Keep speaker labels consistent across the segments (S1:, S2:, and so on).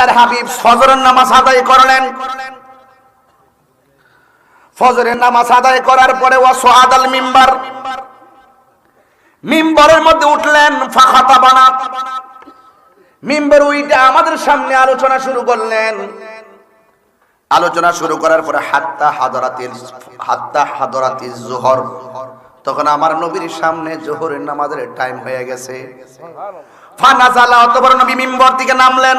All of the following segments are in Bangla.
S1: আল্লাহর হাবিব ফজরের নামাজ আদায় করলেন। ফজরের নামাজ আদায় করার পরে ও সোহাদাল মিম্বার। মিম্বরের মধ্যে উঠলেন ফাখাতা বানা। মিম্বর উইটা আমাদের সামনে আলোচনা শুরু করলেন। আলোচনা শুরু করার পরে হাত্তা হাদরাতিল হাত্তা হাদরাতিল জোহর। তখন আমার নবীর সামনে জোহরের নামাজের টাইম হয়ে গেছে। ফানাজালা অতবার নবী মিম্বর থেকে নামলেন।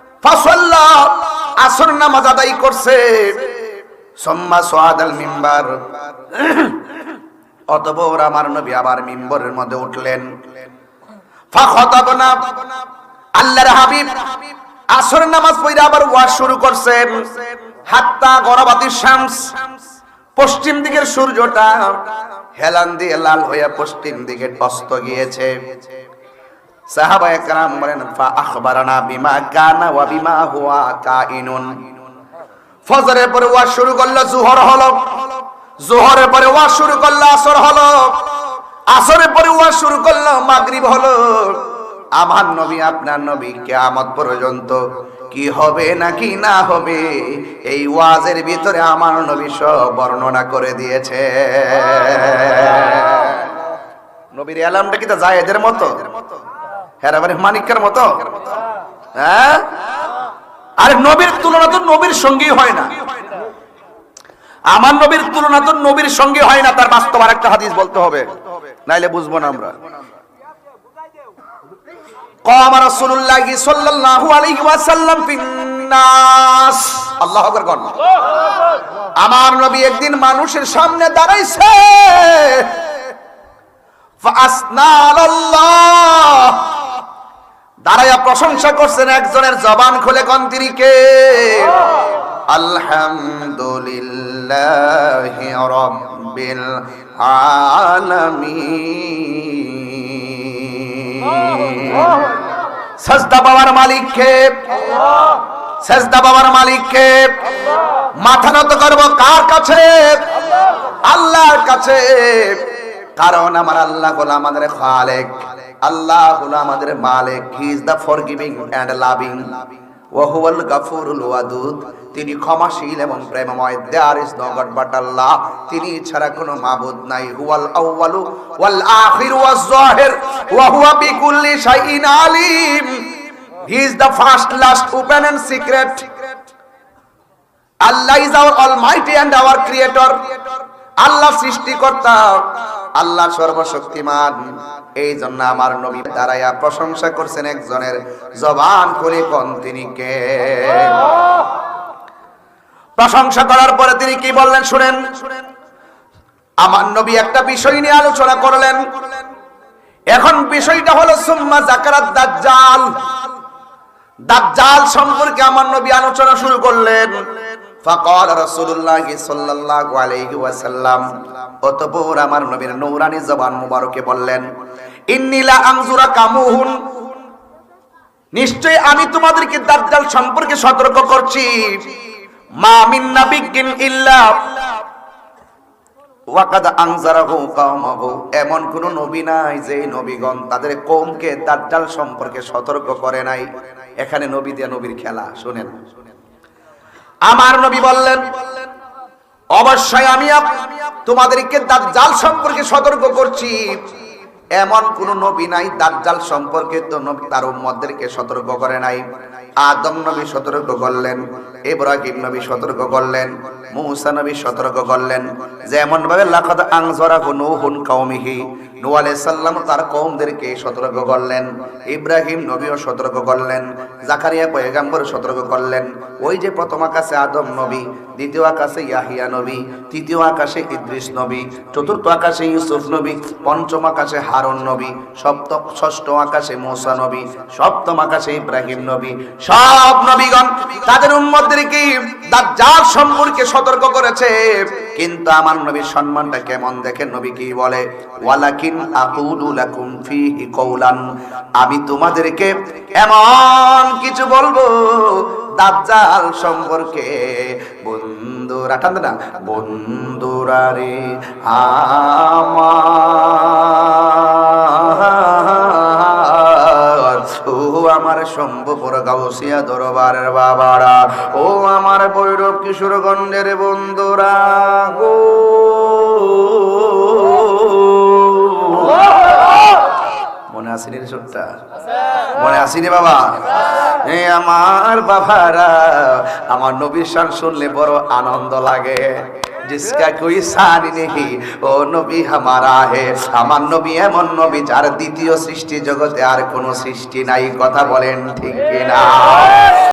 S1: আসর নামাজ আদায় করছে। সুম্মা সাদাল মিম্বার। অতপর আমার নবী আবার মিম্বরের মধ্যে উঠলেন। আল্লাহর হাবিব আসর নামাজ পড়ে আবার শুরু করছেন। হাত্তা গরাবাতির শামস, পশ্চিম দিকের সূর্যটা হেলান দিয়ে লাল হয়ে পশ্চিম দিকে অস্ত গিয়েছে। সাহাবা একরাম বলেন, ফা আখবারানা বিমা কানা ওয়া বিমা হুয়া কাইনুন। ফজরের পরে ওয়াজ শুরু করল, জোহর হলো। জোহরের পরে ওয়াজ শুরু করল, আসর হলো। আসরের পরে ওয়াজ শুরু করল, মাগরিব হলো। আমার নবী, আপনার নবী কিয়ামত পর্যন্ত কি হবে নাকি না হবে, এই ওয়াজের ভিতরে আমার নবী সব বর্ণনা করে দিয়েছে। নবীর অ্যালার্মটা কি তা জায়েদের মতো? হ্যাঁ মানে মানিকের মতো হ্যাঁ আরে নবীর তুলনা তো নবীর সঙ্গী হয় না আমার নবীর তুলনা তো নবীর সঙ্গে হয় না তার বাস্তব আর একটা হাদিস বলতে হবে নাইলে বুঝবো না আমরা قام رسول الله صلى الله عليه وسلم في الناس আল্লাহু আকবার কোন আমার নবী একদিন মানুষের সামনে দাঁড়াইছে ফাসনা আল্লাহ দাঁড়াইয়া প্রশংসা করছেন একজনের জবান খুলে কোন তিনি কে? আলহামদুলিল্লাহ রব্বিল আলামিন। সাজদা বাবার মালিক কে? সাজদা বাবার মালিক কে? মাথা নত করব কার কাছে? আল্লাহর কাছে। কারণ আমার আল্লাহ হলো আমাদের খালেক। আল্লাহ হলো আমাদের মালিক। He is the forgiving and loving ওয়াহুয়াল গাফুরুল ওয়াদুদ। তিনি ক্ষমাশীল এবং প্রেমময়। There is no god but Allah. তিনি ছাড়া কোনো মাবুদ নাই। হুয়াল আউয়ালু ওয়াল আখির ওয়াজ জাহির। ওয়া হুয়া বিকুল্লি শাইইন আলিম। He is the first last open and secret Allah is our almighty and our creator Allah সৃষ্টিকর্তা। আল্লাহ সর্বশক্তিমান। এই জন্য আমার নবী দাঁড়াইয়া প্রশংসা করছেন একজনের জবান করে কোন তিনি কে? প্রশংসা করার পরে তিনি কি বললেন শুনেন? আমার নবী একটা বিষয় নিয়ে আলোচনা করলেন। এখন বিষয়টা হলো সুম্মা জাকারাত দাজ্জাল। দাজ্জাল সম্পর্কে আমার নবী আলোচনা শুরু করলেন। ফাকাল ওয়াসাল্লাম। আমার নবীর জবান মুবারকে বললেন ইন্নিলা কামুহুন নিশ্চয় আমি তোমাদেরকে দাজ্জাল সম্পর্কে সতর্ক করছি। মা মিন নাবিয়্যিন ইল্লা ওয়াকাদ কাওমাহু। এমন কোন নবী নাই যে নবীগণ তাদের কওমকে দাজ্জাল সম্পর্কে সতর্ক করে নাই। এখানে নবী দিয়ে নবীর খেলা, শুনেন। আমার নবী বললেন, অবশ্যই আমি তোমাদেরকে দাজ্জাল সম্পর্কে সতর্ক করছি। এমন কোন নবী নাই, দাজ্জাল সম্পর্কে তো নবী তার উম্মতদেরকে সতর্ক করে নাই। আদম নবী সতর্ক করলেন, ইব্রাহিম নবী সতর্ক করলেন, মূসা নবী সতর্ক করলেন। যেমন ভাবে লাকাদ আনজারা নুহুন কাওমিহি নূ আলাইহিস তার কওমদেরকে সতর্ক করলেন, ইব্রাহিম নবীও সতর্ক করলেন, জাকারিয়া পয়গাম্বর সতর্ক করলেন। ওই যে প্রথম আকাশে আদম নবী, দ্বিতীয় আকাশে ইয়াহিয়া নবী, তৃতীয় আকাশে ইদ্রিস নবী, চতুর্থ আকাশে ইউসুফ নবী, পঞ্চম আকাশে হারুন নবী, সপ্তম, ষষ্ঠ আকাশে মূসা নবী, সপ্তম আকাশে ইব্রাহিম নবী। সব নবীগণ তাদের উম্মতদেরকে দাজ্জাল সম্পর্কে সতর্ক করেছে। কিন্তু আমার নবীর সম্মানটা কেমন দেখে নবী কি বলে? ওয়ালাকিন আকুলু লাকুম ফিহি কওলান। আমি তোমাদেরকে এমন কিছু বলব, দাজ্জাল সম্পর্কে। বন্ধুরা, টান না। বন্ধুরা রে আমার ও আমার শম্ভুপুর গাউসিয়া দরবারের বন্ধুরা গো। মনে আসেনি ছোট্টা মনে আসেনি বাবা? আমার বাবারা, আমার নবীর শান শুনলে বড় আনন্দ লাগে। জিসকা कोई সানি নেহি ও নবী হামারা হে আমার নবী এমন নবী যার দ্বিতীয় সৃষ্টি জগতে আর কোনো সৃষ্টি নাই। কথা বলেন ঠিক কিনা?